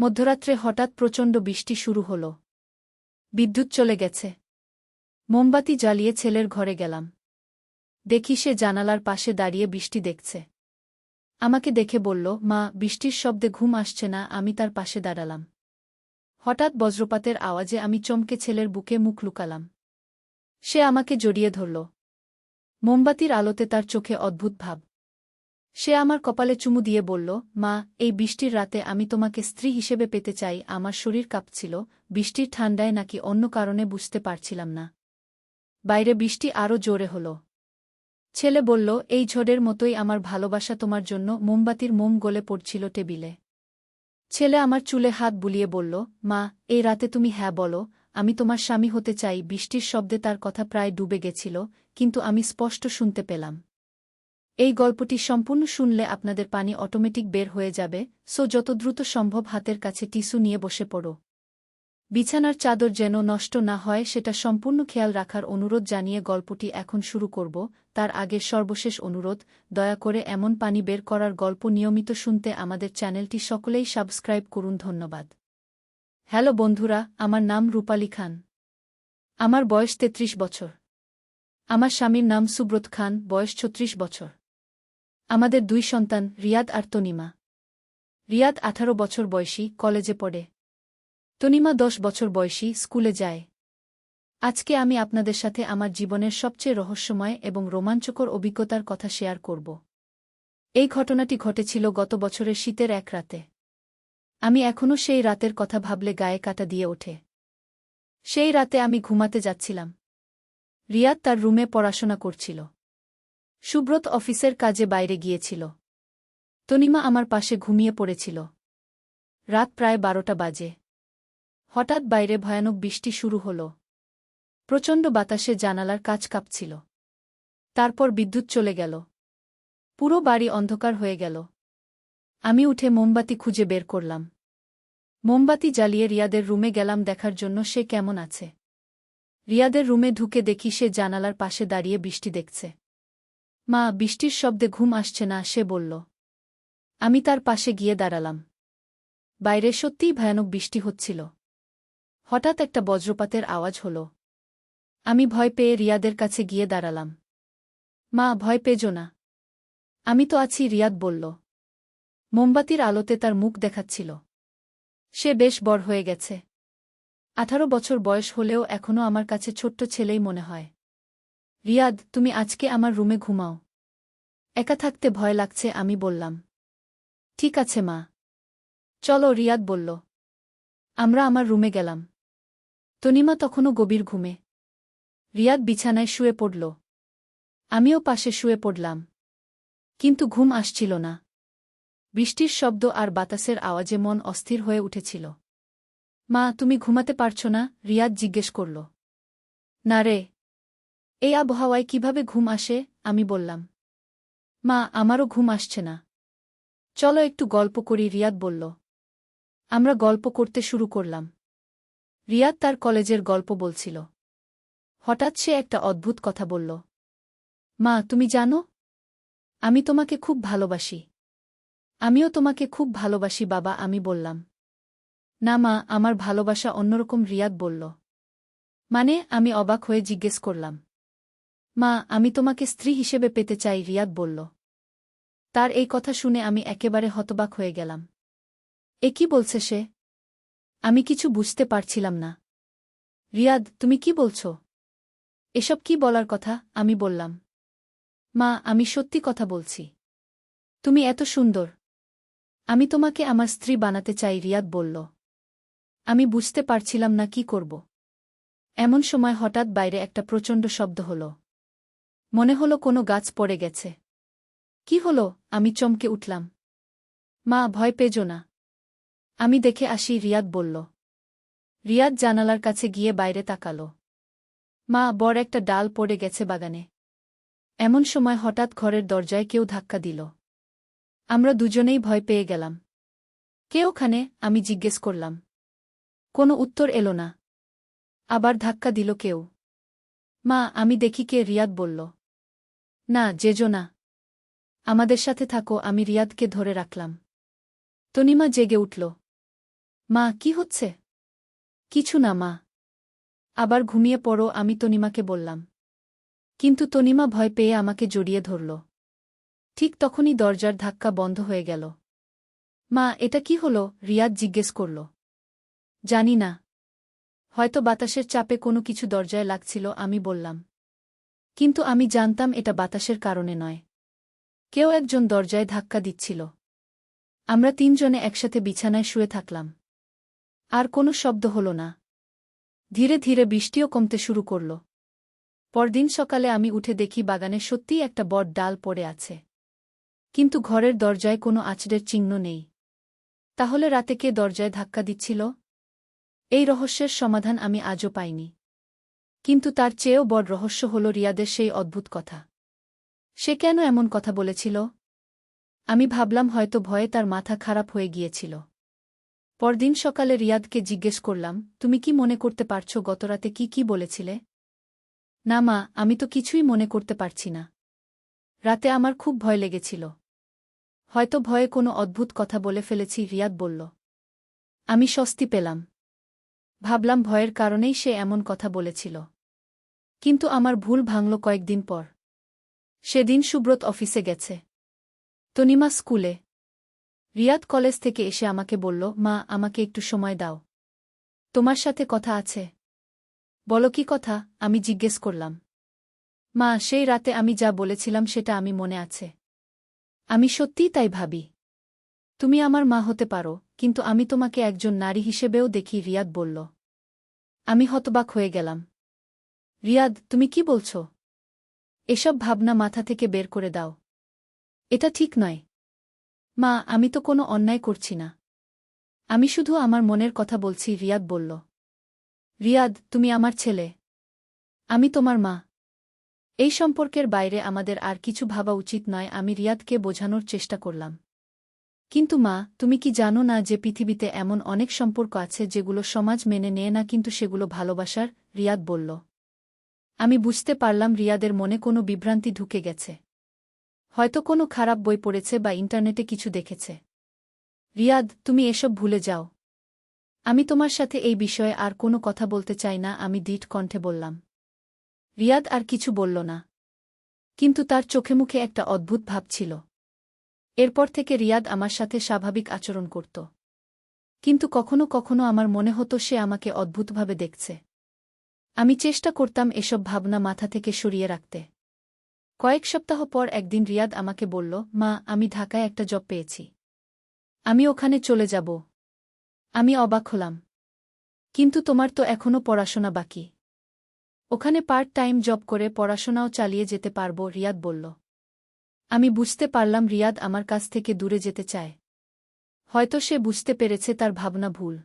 মধ্যরাত্রে হঠাৎ প্রচণ্ড বৃষ্টি শুরু হল। বিদ্যুৎ চলে গেছে। মোমবাতি জ্বালিয়ে ছেলের ঘরে গেলাম। দেখি সে জানালার পাশে দাঁড়িয়ে বৃষ্টি দেখছে। আমাকে দেখে বলল, মা, বৃষ্টির শব্দে ঘুম আসছে না, আমি তার পাশে দাঁড়ালাম। হঠাৎ বজ্রপাতের আওয়াজে আমি চমকে ছেলের বুকে মুখ লুকালাম। সে আমাকে জড়িয়ে ধরল। মোমবাতির আলোতে তার চোখে অদ্ভুত ভাব। সে আমার কপালে চুমু দিয়ে বলল, মা, এই বৃষ্টির রাতে আমি তোমাকে স্ত্রী হিসেবে পেতে চাই, আমার শরীর কাঁপছিল, বৃষ্টির ঠান্ডায় নাকি অন্য কারণে বুঝতে পারছিলাম না। বাইরে বৃষ্টি আরও জোরে হল। ছেলে বলল, এই ঝড়ের মতোই আমার ভালোবাসা তোমার জন্য মোমবাতির মোম গলে পড়ছিল টেবিলে। ছেলে আমার চুলে হাত বুলিয়ে বলল, মা, এই রাতে তুমি হ্যাঁ বলো, আমি তোমার স্বামী হতে চাই। বৃষ্টির শব্দে তার কথা প্রায় ডুবে গেছিল, কিন্তু আমি স্পষ্ট শুনতে পেলাম। এই গল্পটি সম্পূর্ণ শুনলে আপনাদের পানি অটোমেটিক বের হয়ে যাবে, সো যত দ্রুত সম্ভব হাতের কাছে টিস্যু নিয়ে বসে পড়ো। বিছানার চাদর যেন নষ্ট না হয়, সেটা সম্পূর্ণ খেয়াল রাখার অনুরোধ জানিয়ে গল্পটি এখন শুরু করব। তার আগে সর্বশেষ অনুরোধ, দয়া করে এমন পানি বের করার গল্প নিয়মিত শুনতে আমাদের চ্যানেলটি সকলেই সাবস্ক্রাইব করুন, ধন্যবাদ। হ্যালো বন্ধুরা, আমার নাম রূপালী খান। আমার বয়স তেত্রিশ বছর। আমার স্বামীর নাম সুব্রত খান, বয়স ছত্রিশ বছর। আমাদের দুই সন্তান, রিয়াদ আর তনিমা। রিয়াদ আঠারো বছর বয়সী, কলেজে পড়ে। তনিমা দশ বছর বয়সী, স্কুলে যায়। আজকে আমি আপনাদের সাথে আমার জীবনের সবচেয়ে রহস্যময় এবং রোমাঞ্চকর অভিজ্ঞতার কথা শেয়ার করব। এই ঘটনাটি ঘটেছিল গত বছরের শীতের এক রাতে। আমি এখনও সেই রাতের কথা ভাবলে গায়ে কাটা দিয়ে ওঠে। সেই রাতে আমি ঘুমাতে যাচ্ছিলাম। রিয়াদ তার রুমে পড়াশোনা করছিল। সুব্রত অফিসের কাজে বাইরে গিয়েছিল। তনিমা আমার পাশে ঘুমিয়ে পড়েছিল। রাত প্রায় বারোটা বাজে। হঠাৎ বাইরে ভয়ানক বৃষ্টি শুরু হল। প্রচণ্ড বাতাসে জানালার কাজ কাঁপছিল। তারপর বিদ্যুৎ চলে গেল। পুরো বাড়ি অন্ধকার হয়ে গেল। আমি উঠে মোমবাতি খুঁজে বের করলাম। মোমবাতি জ্বালিয়ে রিয়াদের রুমে গেলাম দেখার জন্য সে কেমন আছে। রিয়াদের রুমে ঢুকে দেখি সে জানালার পাশে দাঁড়িয়ে বৃষ্টি দেখছে। মা, বৃষ্টির শব্দে ঘুম আসছে না, সে বলল। আমি তার পাশে গিয়ে দাঁড়ালাম। বাইরে সত্যিই ভয়ানক বৃষ্টি হচ্ছিল। হঠাৎ একটা বজ্রপাতের আওয়াজ হল। আমি ভয় পেয়ে রিয়াদের কাছে গিয়ে দাঁড়ালাম। মা, ভয় পেজো না। আমি তো আছি, রিয়াদ বলল। মোমবাতির আলোতে তার মুখ দেখাচ্ছিল। সে বেশ বড় হয়ে গেছে। আঠারো বছর বয়স হলেও এখনও আমার কাছে ছোট্ট ছেলেই মনে হয়। রিয়াদ, তুমি আজকে আমার রুমে ঘুমাও। একা থাকতে ভয় লাগছে, আমি বললাম। ঠিক আছে, মা। চলো, রিয়াদ বলল। আমরা আমার রুমে গেলাম। তনিমা তখনও গভীর ঘুমে। রিয়াদ বিছানায় শুয়ে পড়ল। আমিও পাশে শুয়ে পড়লাম। কিন্তু ঘুম আসছিল না। বৃষ্টির শব্দ আর বাতাসের আওয়াজে মন অস্থির হয়ে উঠেছিল। মা, তুমি ঘুমাতে পারছ না? রিয়াদ জিজ্ঞেস করল। না রে এই আবহাওয়ায় কীভাবে ঘুম আসে, আমি বললাম। মা, আমারও ঘুম আসছে না। চলো একটু গল্প করি, রিয়াদ বলল। আমরা গল্প করতে শুরু করলাম। রিয়াদ তার কলেজের গল্প বলছিল। হঠাৎ সে একটা অদ্ভুত কথা বলল। মা, তুমি জানো? আমি তোমাকে খুব ভালোবাসি। আমিও তোমাকে খুব ভালোবাসি, বাবা, আমি বললাম। না মা, আমার ভালোবাসা অন্যরকম, রিয়াদ বলল। মানে আমি অবাক হয়ে জিজ্ঞেস করলাম। মা, আমি তোমাকে স্ত্রী হিসেবে পেতে চাই, রিয়াদ বলল। তার এই কথা শুনে আমি একেবারে হতবাক হয়ে গেলাম। এ কি বলছে সে? আমি কিছু বুঝতে পারছিলাম না। রিয়াদ, তুমি কি বলছ? এসব কি বলার কথা? আমি বললাম। মা, আমি সত্যি কথা বলছি। তুমি এত সুন্দর। আমি তোমাকে আমার স্ত্রী বানাতে চাই, রিয়াদ বলল। আমি বুঝতে পারছিলাম না কি করব। এমন সময় হঠাৎ বাইরে একটা প্রচণ্ড শব্দ হল। মনে হলো কোনো গাছ পড়ে গেছে। কি হলো? আমি চমকে উঠলাম। মা, ভয় পেজ না। আমি দেখে আসি, রিয়াদ বলল। রিয়াদ জানালার কাছে গিয়ে বাইরে তাকাল। মা বড় একটা ডাল পড়ে গেছে বাগানে। এমন সময় হঠাৎ ঘরের দরজায় কেউ ধাক্কা দিল। আমরা দুজনেই ভয় পেয়ে গেলাম। কে ওখানে? আমি জিজ্ঞেস করলাম। কোনো উত্তর এলো না। আবার ধাক্কা দিল কেউ। মা, আমি দেখি কে, রিয়াদ বলল। না, যেজো না। আমাদের সাথে থাকো, আমি রিয়াদকে ধরে রাখলাম। তনিমা জেগে উঠল। মা, কি হচ্ছে? কিছু না, মা। আবার ঘুমিয়ে পড়ো, আমি তনিমাকে বললাম। কিন্তু তনিমা ভয় পেয়ে আমাকে জড়িয়ে ধরল। ঠিক তখনই দরজার ধাক্কা বন্ধ হয়ে গেল। মা, এটা কি হলো? রিয়াদ জিজ্ঞেস করল। জানি না। হয়তো বাতাসের চাপে কোনো কিছু দরজায় লাগছিল, আমি বললাম। কিন্তু আমি জানতাম এটা বাতাসের কারণে নয়। কেউ একজন দরজায় ধাক্কা দিচ্ছিল। আমরা তিনজনে একসাথে বিছানায় শুয়ে থাকলাম। আর কোনো শব্দ হল না। ধীরে ধীরে বৃষ্টিও কমতে শুরু করল। পরদিন সকালে আমি উঠে দেখি বাগানে সত্যিই একটা বট ডাল পড়ে আছে। কিন্তু ঘরের দরজায় কোনো আছড়ের চিহ্ন নেই। তাহলে রাতে কে দরজায় ধাক্কা দিচ্ছিল? এই রহস্যের সমাধান আমি আজও পাইনি। কিন্তু তার চেয়েও বড় রহস্য হল রিয়াদের সেই অদ্ভুত কথা। সে কেন এমন কথা বলেছিল? আমি ভাবলাম হয়তো ভয়ে তার মাথা খারাপ হয়ে গিয়েছিল। পরদিন সকালে রিয়াদকে জিজ্ঞেস করলাম, তুমি কি মনে করতে পারছ গতরাতে কি কি বলেছিলে? না মা, আমি তো কিছুই মনে করতে পারছি না। রাতে আমার খুব ভয় লেগেছিল। হয়তো ভয়ে কোনো অদ্ভুত কথা বলে ফেলেছি, রিয়াদ বলল। আমি স্বস্তি পেলাম। ভাবলাম ভয়ের কারণেই সে এমন কথা বলেছিল। কিন্তু আমার ভুল ভাঙল কয়েকদিন পর। সেদিন সুব্রত অফিসে গেছে। তনিমা স্কুলে। রিয়াদ কলেজ থেকে এসে আমাকে বলল, মা, আমাকে একটু সময় দাও। তোমার সাথে কথা আছে। বলো কি কথা? আমি জিজ্ঞেস করলাম। মা, সেই রাতে আমি যা বলেছিলাম সেটা আমি মনে আছে। আমি সত্যিই তাই ভাবি। তুমি আমার মা হতে পারো, কিন্তু আমি তোমাকে একজন নারী হিসেবেও দেখি, রিয়াদ বলল। আমি হতবাক হয়ে গেলাম। রিয়াদ, তুমি কি বলছ? এসব ভাবনা মাথা থেকে বের করে দাও। এটা ঠিক নয়। মা, আমি তো কোনো অন্যায় করছি না। আমি শুধু আমার মনের কথা বলছি, রিয়াদ বলল। রিয়াদ, তুমি আমার ছেলে। আমি তোমার মা। এই সম্পর্কের বাইরে আমাদের আর কিছু ভাবা উচিত নয়, আমি রিয়াদকে বোঝানোর চেষ্টা করলাম। কিন্তু মা, তুমি কি জানো না যে পৃথিবীতে এমন অনেক সম্পর্ক আছে যেগুলো সমাজ মেনে নেয় না, কিন্তু সেগুলো ভালোবাসার? রিয়াদ বলল। আমি বুঝতে পারলাম রিয়াদের মনে কোনো বিভ্রান্তি ঢুকে গেছে। হয়তো কোনো খারাপ বই পড়েছে বা ইন্টারনেটে কিছু দেখেছে। রিয়াদ, তুমি এসব ভুলে যাও। আমি তোমার সাথে এই বিষয়ে আর কোনো কথা বলতে চাই না, আমি দৃঢ় কণ্ঠে বললাম। রিয়াদ আর কিছু বলল না। কিন্তু তার চোখে মুখে একটা অদ্ভুত ভাব ছিল। এরপর থেকে রিয়াদ আমার সাথে স্বাভাবিক আচরণ করত। কিন্তু কখনো কখনো আমার মনে হতো সে আমাকে অদ্ভুতভাবে দেখছে। আমি চেষ্টা করতাম এসব ভাবনা মাথা থেকে সরিয়ে রাখতে। কয়েক সপ্তাহ পর একদিন রিয়াদ আমাকে বলল, মা, আমি ঢাকায় একটা জব পেয়েছি। আমি ওখানে চলে যাব। আমি অবাক হলাম। কিন্তু তোমার তো এখনও পড়াশোনা বাকি। ওখানে পার্ট টাইম জব করে পড়াশোনাও চালিয়ে যেতে পারব, রিয়াদ বলল। আমি বুঝতে পারলাম রিয়াদ আমার কাছ থেকে দূরে যেতে চায়। হয়তো সে বুঝতে পেরেছে তার ভাবনা ভুল।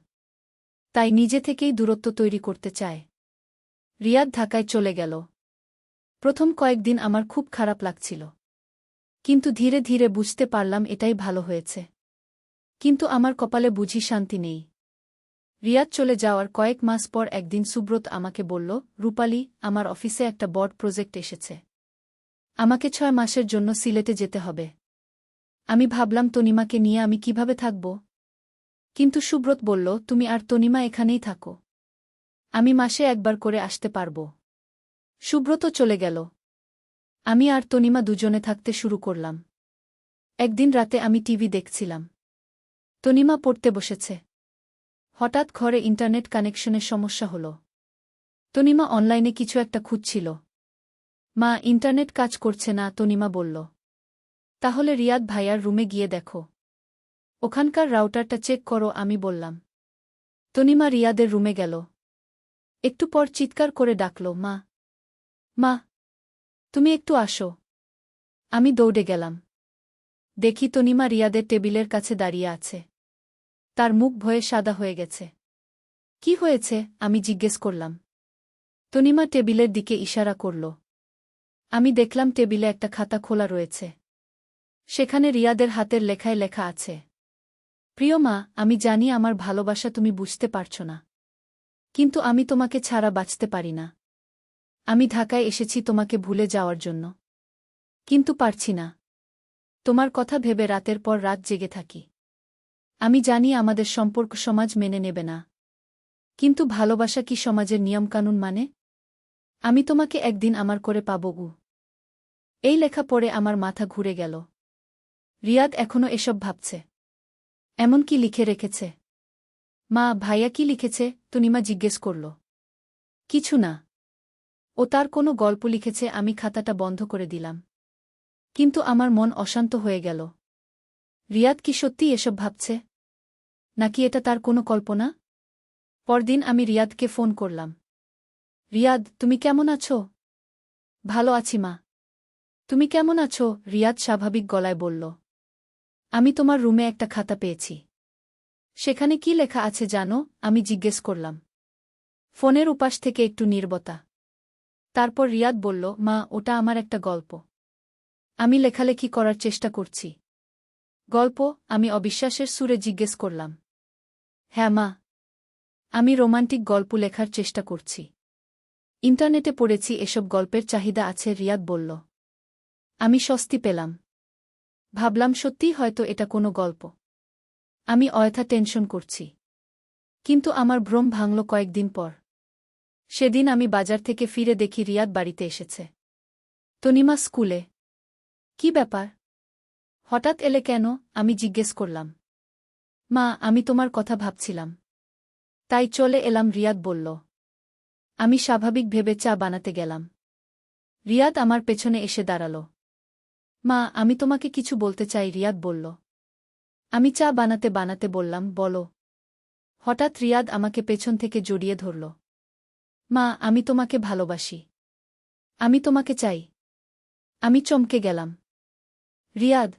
তাই নিজে থেকেই দূরত্ব তৈরি করতে চায়। রিয়াদ ঢাকায় চলে গেল। প্রথম কয়েকদিন আমার খুব খারাপ লাগছিল। কিন্তু ধীরে ধীরে বুঝতে পারলাম এটাই ভালো হয়েছে। কিন্তু আমার কপালে বুঝি শান্তি নেই। রিয়াদ চলে যাওয়ার কয়েক মাস পর একদিন সুব্রত আমাকে বলল, রূপালী, আমার অফিসে একটা বড় প্রজেক্ট এসেছে। আমাকে ছয় মাসের জন্য সিলেটে যেতে হবে। আমি ভাবলাম তনিমাকে নিয়ে আমি কীভাবে থাকব? কিন্তু সুব্রত বলল, তুমি আর তনিমা এখানেই থাকো। আমি মাসে একবার করে আসতে পারব। সুব্রত চলে গেল। আমি আর তনিমা দুজনে থাকতে শুরু করলাম। একদিন রাতে আমি টিভি দেখছিলাম। তনিমা পড়তে বসেছে। হঠাৎ ঘরে ইন্টারনেট কানেকশনের সমস্যা হল। তনিমা অনলাইনে কিছু একটা খুঁজছিল। মা, ইন্টারনেট কাজ করছে না, তনিমা বলল। তাহলে রিয়াদ ভাইয়ার রুমে গিয়ে দেখো। ওখানকার রাউটারটা চেক করো, আমি বললাম। তনিমা রিয়াদের রুমে গেল। একটু পর চিৎকার করে ডাকল, মা মা, তুমি একটু আসো। আমি দৌড়ে গেলাম। দেখি তনিমা রিয়াদের টেবিলের কাছে দাঁড়িয়ে আছে। তার মুখ ভয়ে সাদা হয়ে গেছে। কি হয়েছে? আমি জিজ্ঞেস করলাম। তনিমা টেবিলের দিকে ইশারা করল। আমি দেখলাম টেবিলে একটা খাতা খোলা রয়েছে। সেখানে রিয়াদের হাতের লেখায় লেখা আছে প্রিয় মা আমি জানি আমার ভালোবাসা তুমি বুঝতে পারছ না। কিন্তু আমি তোমাকে ছাড়া বাঁচতে পারি না। আমি ঢাকায় এসেছি তোমাকে ভুলে যাওয়ার জন্য। কিন্তু পারছি না। তোমার কথা ভেবে রাতের পর রাত জেগে থাকি। আমি জানি আমাদের সম্পর্ক সমাজ মেনে নেবে না। কিন্তু ভালোবাসা কি সমাজের নিয়মকানুন মানে? আমি তোমাকে একদিন আমার করে পাব উ এই লেখা পড়ে আমার মাথা ঘুরে গেল। রিয়াদ এখনও এসব ভাবছে। এমন কি লিখে রেখেছে। মা ভাইয়া কি লিখেছে? তুনিমা জিজ্ঞেস করল। কিছু না। ও তার কোনো গল্প লিখেছে, আমি খাতাটা বন্ধ করে দিলাম। কিন্তু আমার মন অশান্ত হয়ে গেল। রিয়াদ কি সত্যি এসব ভাবছে? নাকি এটা তার কোনো কল্পনা? পরদিন আমি রিয়াদকে ফোন করলাম। রিয়াদ, তুমি কেমন আছো? ভালো আছি মা। তুমি কেমন আছো? রিয়াদ স্বাভাবিক গলায় বলল। আমি তোমার রুমে একটা খাতা পেয়েছি। সেখানে কি লেখা আছে জানো? আমি জিজ্ঞেস করলাম। ফোনের উপাস থেকে একটু নির্বতা। তারপর রিয়াদ বলল, মা, ওটা আমার একটা গল্প। আমি লেখালেখি করার চেষ্টা করছি। গল্প, আমি অবিশ্বাসের সুরে জিজ্ঞেস করলাম। হ্যাঁ মা। আমি রোমান্টিক গল্প লেখার চেষ্টা করছি। ইন্টারনেটে পড়েছি, এসব গল্পের চাহিদা আছে রিয়াদ বলল। আমি স্বস্তি পেলাম। ভাবলাম, সত্যিই হয়তো এটা কোনো গল্প। আমি অয়থা টেনশন করছি। কিন্তু আমার ভ্রম ভাঙল কয়েকদিন পর। সেদিন আমি বাজার থেকে ফিরে দেখি রিয়াদ বাড়িতে এসেছে। তনিমা স্কুলে। কি ব্যাপার? হঠাৎ এলে কেন? আমি জিজ্ঞেস করলাম। মা, আমি তোমার কথা ভাবছিলাম। তাই চলে এলাম, রিয়াদ বলল। আমি স্বাভাবিক ভেবে চা বানাতে গেলাম। রিয়াদ আমার পেছনে এসে দাঁড়াল। মা, আমি তোমাকে কিছু বলতে চাই, রিয়াদ বলল। আমি চা বানাতে বানাতে বললাম, বলো। হঠাৎ রিয়াদ আমাকে পেছন থেকে জড়িয়ে ধরল। মা, আমি তোমাকে ভালোবাসি। আমি তোমাকে চাই। আমি চমকে গেলাম। রিয়াদ,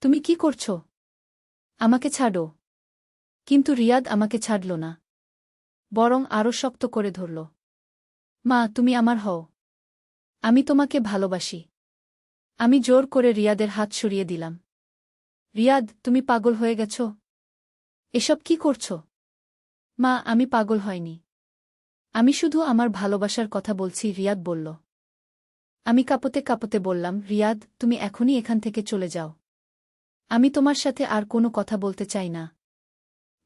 তুমি কি করছ? আমাকে ছাড়ো। কিন্তু রিয়াদ আমাকে ছাড়ল না। বরং আরও শক্ত করে ধরল। মা, তুমি আমার হও। আমি তোমাকে ভালোবাসি। আমি জোর করে রিয়াদের হাত সরিয়ে দিলাম। রিয়াদ, তুমি পাগল হয়ে গেছ। এসব কি করছ? মা, আমি পাগল হয়নি। আমি শুধু আমার ভালোবাসার কথা বলছি, রিয়াদ বলল। আমি কাপতে কাপতে বললাম, রিয়াদ, তুমি এখনই এখান থেকে চলে যাও। আমি তোমার সাথে আর কোনো কথা বলতে চাই না।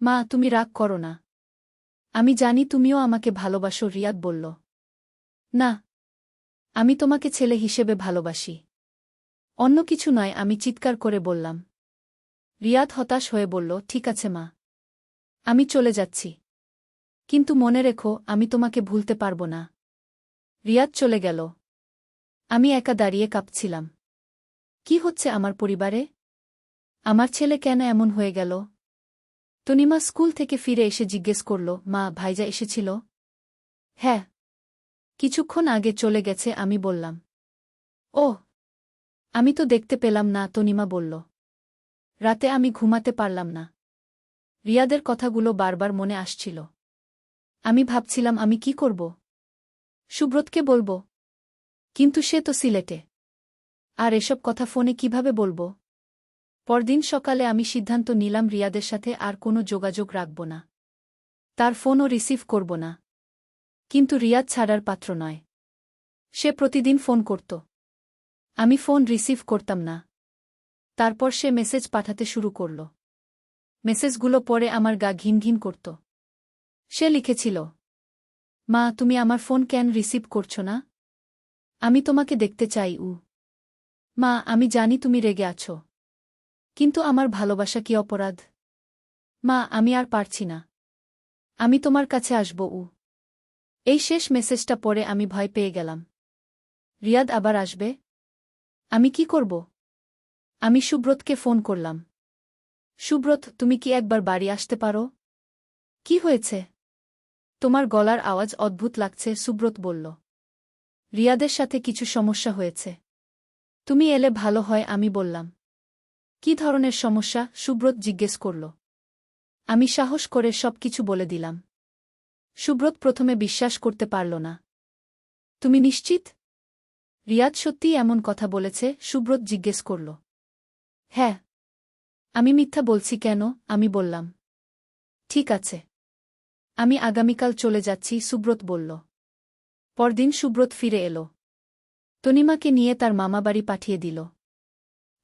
মা, তুমি রাগ করো না। আমি জানি তুমিও আমাকে ভালোবাসো, রিয়াদ বলল। না, আমি তোমাকে ছেলে হিসেবে ভালোবাসি। অন্য কিছু নয়, আমি চিৎকার করে বললাম। রিয়াদ হতাশ হয়ে বলল, ঠিক আছে মা। আমি চলে যাচ্ছি। কিন্তু মনে রেখো, আমি তোমাকে ভুলতে পারব না রিয়াদ চলে গেল। আমি একা দাঁড়িয়ে কাঁপছিলাম। কি হচ্ছে আমার পরিবারে? আমার ছেলে কেন এমন হয়ে গেল তনিমা স্কুল থেকে ফিরে এসে জিজ্ঞেস করল, মা, ভাইজা এসেছিল হ্যাঁ। কিছুক্ষণ আগে চলে গেছে, আমি বললাম। ও আমি তো দেখতে পেলাম না, তনিমা বলল। রাতে আমি ঘুমাতে পারলাম না। রিয়াদের কথাগুলো বারবার মনে আসছিল। আমি ভাবছিলাম, আমি কি করব? সুব্রতকে বলব। কিন্তু সে তো সিলেটে। আর এসব কথা ফোনে কীভাবে বলব? পরদিন সকালে আমি সিদ্ধান্ত নিলাম, রিয়াদের সাথে আর কোনো যোগাযোগ রাখব না। তার ফোনও রিসিভ করব না। কিন্তু রিয়াদ ছাড়ার পাত্র নয়। সে প্রতিদিন ফোন করত। আমি ফোন রিসিভ করতাম না। তারপর সে মেসেজ পাঠাতে শুরু করল। মেসেজগুলো পরে আমার গা ঘিন ঘিন করত। সে লিখেছিল, মা, তুমি আমার ফোন কেন রিসিভ করছ না? আমি তোমাকে দেখতে চাই, উ। মা, আমি জানি তুমি রেগে আছো। কিন্তু আমার ভালোবাসা কি অপরাধ? মা, আমি আর পারছি না। আমি তোমার কাছে আসব, উ। এই শেষ মেসেজটা পরে আমি ভয় পেয়ে গেলাম। রিয়াদ আবার আসবে? আমি কি করব? আমি সুব্রতকে ফোন করলাম। সুব্রত, তুমি কি একবার বাড়ি আসতে পারো? কি হয়েছে? তোমার গলার আওয়াজ অদ্ভুত লাগছে, সুব্রত বলল। রিয়াদের সাথে কিছু সমস্যা হয়েছে। তুমি এলে ভালো হয়, আমি বললাম। কি ধরনের সমস্যা? সুব্রত জিজ্ঞেস করল। আমি সাহস করে সব কিছু বলে দিলাম। সুব্রত প্রথমে বিশ্বাস করতে পারল না। তুমি নিশ্চিত? রিয়াদ সত্যিই এমন কথা বলেছে? সুব্রত জিজ্ঞেস করল। হ্যাঁ। আমি মিথ্যা বলছি কেন? আমি বললাম। ঠিক আছে। আমি আগামীকাল চলে যাচ্ছি, সুব্রত বলল। পরদিন সুব্রত ফিরে এলো। তনিমাকে নিয়ে তার মামাবাড়ি পাঠিয়ে দিল।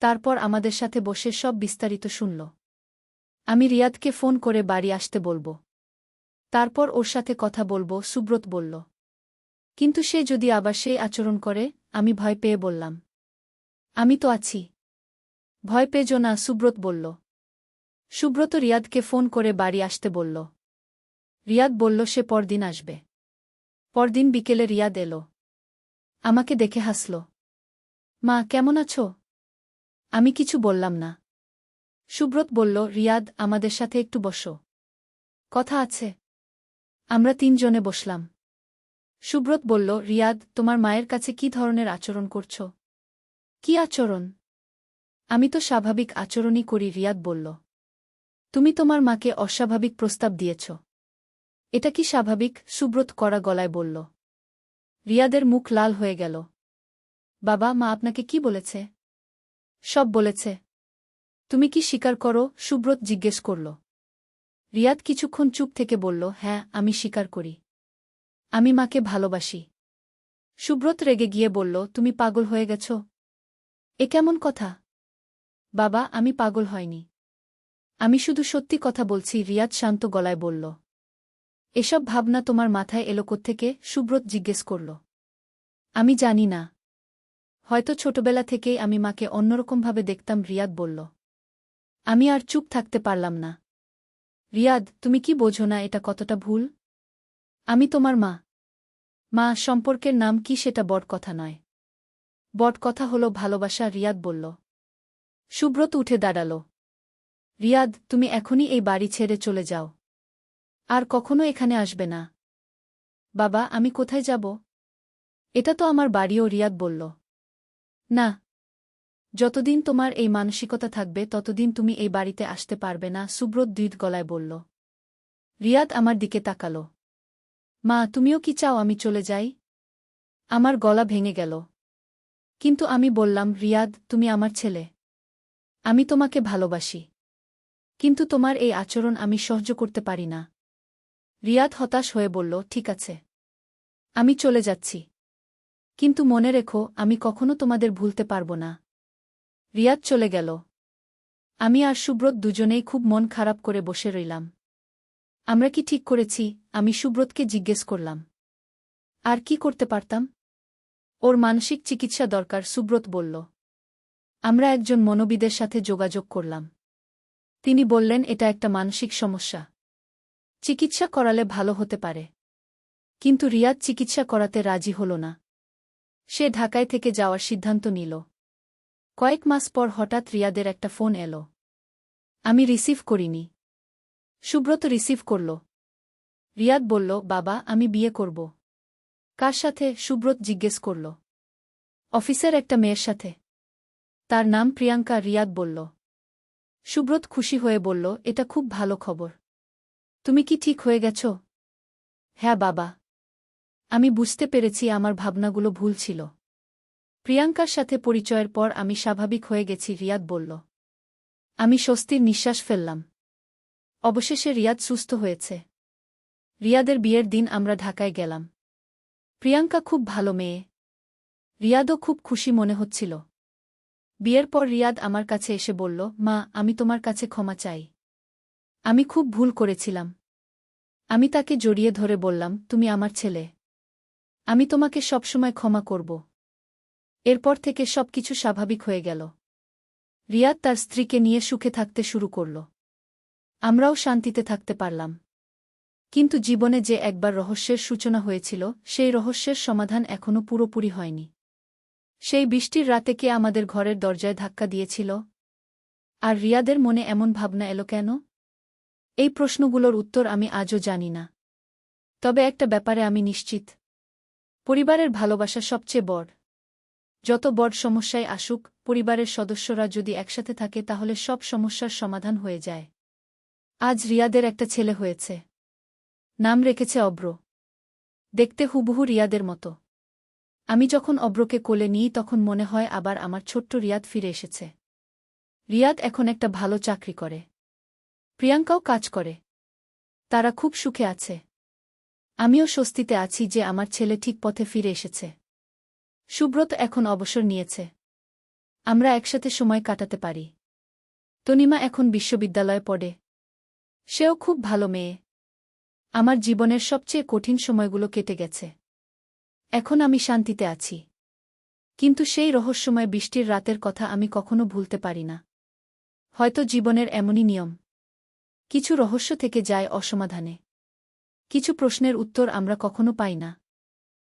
তারপর আমাদের সাথে বসে সব বিস্তারিত শুনল। আমি রিয়াদকে ফোন করে বাড়ি আসতে বলব। তারপর ওর সাথে কথা বলব, সুব্রত বলল। কিন্তু সে যদি আবার সেই আচরণ করে, আমি ভয় পেয়ে বললাম। আমি তো আছি। ভয় পেজো না, সুব্রত বলল। সুব্রত রিয়াদকে ফোন করে বাড়ি আসতে বলল। রিয়াদ বলল, সে পরদিন আসবে। পরদিন বিকেলে রিয়াদ এলো। আমাকে দেখে হাসল। মা, কেমন আছো? আমি কিছু বললাম না। সুব্রত বলল, রিয়াদ, আমাদের সাথে একটু বসো। কথা আছে। আমরা তিনজনে বসলাম। সুব্রত বলল, রিয়াদ, তোমার মায়ের কাছে কি ধরনের আচরণ করছ? কি আচরণ? আমি তো স্বাভাবিক আচরণই করি, রিয়াদ বলল। তুমি তোমার মাকে অস্বাভাবিক প্রস্তাব দিয়েছ। এটা কি স্বাভাবিক? সুব্রত করা গলায় বলল। রিয়াদের মুখ লাল হয়ে গেল। বাবা, মা আপনাকে কি বলেছে? সব বলেছে। তুমি কি স্বীকার করো? সুব্রত জিজ্ঞেস করল। রিয়াদ কিছুক্ষণ চুপ থেকে বলল হ্যাঁ আমি স্বীকার করি। আমি মাকে ভালোবাসি। সুব্রত রেগে গিয়ে বলল, তুমি পাগল হয়ে গেছ? এ কেমন কথা? বাবা, আমি পাগল হয়নি। আমি শুধু সত্যি কথা বলছি, রিয়াদ শান্ত গলায় বলল। এসব ভাবনা তোমার মাথায় এলো থেকে সুব্রত জিজ্ঞেস করল। আমি জানি না। হয়তো ছোটবেলা থেকেই আমি মাকে অন্যরকমভাবে দেখতাম, রিয়াদ বলল। আমি আর চুপ থাকতে পারলাম না। রিয়াদ, তুমি কি বোঝো না এটা কতটা ভুল? আমি তোমার মা। মা, সম্পর্কের নাম কি সেটা বট কথা নয়। বট কথা হল ভালোবাসা, রিয়াদ বলল। সুব্রত উঠে দাঁড়াল। রিয়াদ, তুমি এখনই এই বাড়ি ছেড়ে চলে যাও। আর কখনো এখানে আসবে না। বাবা, আমি কোথায় যাব? এটা তো আমার বাড়িও, রিয়াদ বলল। না। যতদিন তোমার এই মানসিকতা থাকবে, ততদিন তুমি এই বাড়িতে আসতে পারবে না, সুব্রত দ্বিত গলায় বলল। রিয়াদ আমার দিকে তাকাল। মা, তুমিও কি চাও আমি চলে যাই? আমার গলা ভেঙে গেল। কিন্তু আমি বললাম, রিয়াদ, তুমি আমার ছেলে। আমি তোমাকে ভালোবাসি। কিন্তু তোমার এই আচরণ আমি সহ্য করতে পারি না। রিয়াদ হতাশ হয়ে বলল, ঠিক আছে। আমি চলে যাচ্ছি। কিন্তু মনে রেখো, আমি কখনো তোমাদের ভুলতে পারব না। রিয়াদ চলে গেল। আমি আর সুব্রত দুজনেই খুব মন খারাপ করে বসে রইলাম। আমরা কি ঠিক করেছি? আমি সুব্রতকে জিজ্ঞেস করলাম। আর কি করতে পারতাম? ওর মানসিক চিকিৎসা দরকার, সুব্রত বলল। আমরা একজন মনোবিদের সাথে যোগাযোগ করলাম। তিনি বললেন, এটা একটা মানসিক সমস্যা। চিকিৎসা করালে ভালো হতে পারে। কিন্তু রিয়াদ চিকিৎসা করাতে রাজি হল না। সে ঢাকায় থেকে যাওয়ার সিদ্ধান্ত নিল। কয়েক মাস পর হঠাৎ রিয়াদের একটা ফোন এলো। আমি রিসিভ করিনি। সুব্রত রিসিভ করল। রিয়াদ বলল, বাবা, আমি বিয়ে করব। কার সাথে? সুব্রত জিজ্ঞেস করল। অফিসের একটা মেয়ের সাথে। তার নাম প্রিয়াঙ্কা রিয়াদ বলল। সুব্রত খুশি হয়ে বলল, এটা খুব ভালো খবর। তুমি কি ঠিক হয়ে গেছ? হ্যাঁ বাবা। আমি বুঝতে পেরেছি আমার ভাবনাগুলো ভুল ছিল। প্রিয়াঙ্কার সাথে পরিচয়ের পর আমি স্বাভাবিক হয়ে গেছি, রিয়াদ বলল। আমি স্বস্তির নিঃশ্বাস ফেললাম। অবশেষে রিয়াদ সুস্থ হয়েছে। রিয়াদের বিয়ের দিন আমরা ঢাকায় গেলাম। প্রিয়াঙ্কা খুব ভালো মেয়ে। রিয়াদও খুব খুশি মনে হচ্ছিল। বিয়ের পর রিয়াদ আমার কাছে এসে বলল, মা, আমি তোমার কাছে ক্ষমা চাই। আমি খুব ভুল করেছিলাম। আমি তাকে জড়িয়ে ধরে বললাম, তুমি আমার ছেলে। আমি তোমাকে সবসময় ক্ষমা করব। এরপর থেকে সবকিছু স্বাভাবিক হয়ে গেল। রিয়াদ তার স্ত্রীকে নিয়ে সুখে থাকতে শুরু করল। আমরাও শান্তিতে থাকতে পারলাম। কিন্তু জীবনে যে একবার রহস্যের সূচনা হয়েছিল, সেই রহস্যের সমাধান এখনও পুরোপুরি হয়নি। সেই বৃষ্টির রাতে কে আমাদের ঘরের দরজায় ধাক্কা দিয়েছিল? আর রিয়াদের মনে এমন ভাবনা এলো কেন? এই প্রশ্নগুলোর উত্তর আমি আজও জানি না। তবে একটা ব্যাপারে আমি নিশ্চিত। পরিবারের ভালোবাসা সবচেয়ে বড়। যত বড় সমস্যায় আসুক, পরিবারের সদস্যরা যদি একসাথে থাকে তাহলে সব সমস্যার সমাধান হয়ে যায়। আজ রিয়াদের একটা ছেলে হয়েছে। নাম রেখেছে অব্র। দেখতে হুবহু রিয়াদের মতো। আমি যখন অব্রকে কোলে নিই, তখন মনে হয় আবার আমার ছোট্ট রিয়াদ ফিরে এসেছে। রিয়াদ এখন একটা ভালো চাকরি করে। প্রিয়াঙ্কাও কাজ করে। তারা খুব সুখে আছে। আমিও স্বস্তিতে আছি যে আমার ছেলে ঠিক পথে ফিরে এসেছে। সুব্রত এখন অবসর নিয়েছে। আমরা একসাথে সময় কাটাতে পারি। তনিমা এখন বিশ্ববিদ্যালয়ে পড়ে। সেও খুব ভালো মেয়ে। আমার জীবনের সবচেয়ে কঠিন সময়গুলো কেটে গেছে। এখন আমি শান্তিতে আছি। কিন্তু সেই রহস্যময় বৃষ্টির রাতের কথা আমি কখনো ভুলতে পারি না। হয়তো জীবনের এমনই নিয়ম। কিছু রহস্য থেকে যায় অসমাধানে। কিছু প্রশ্নের উত্তর আমরা কখনো পাই না।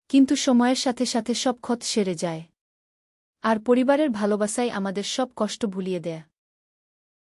কিন্তু সময়ের সাথে সাথে সব ক্ষত সেরে যায়। আর পরিবারের ভালোবাসাই আমাদের সব কষ্ট ভুলিয়ে দেয়।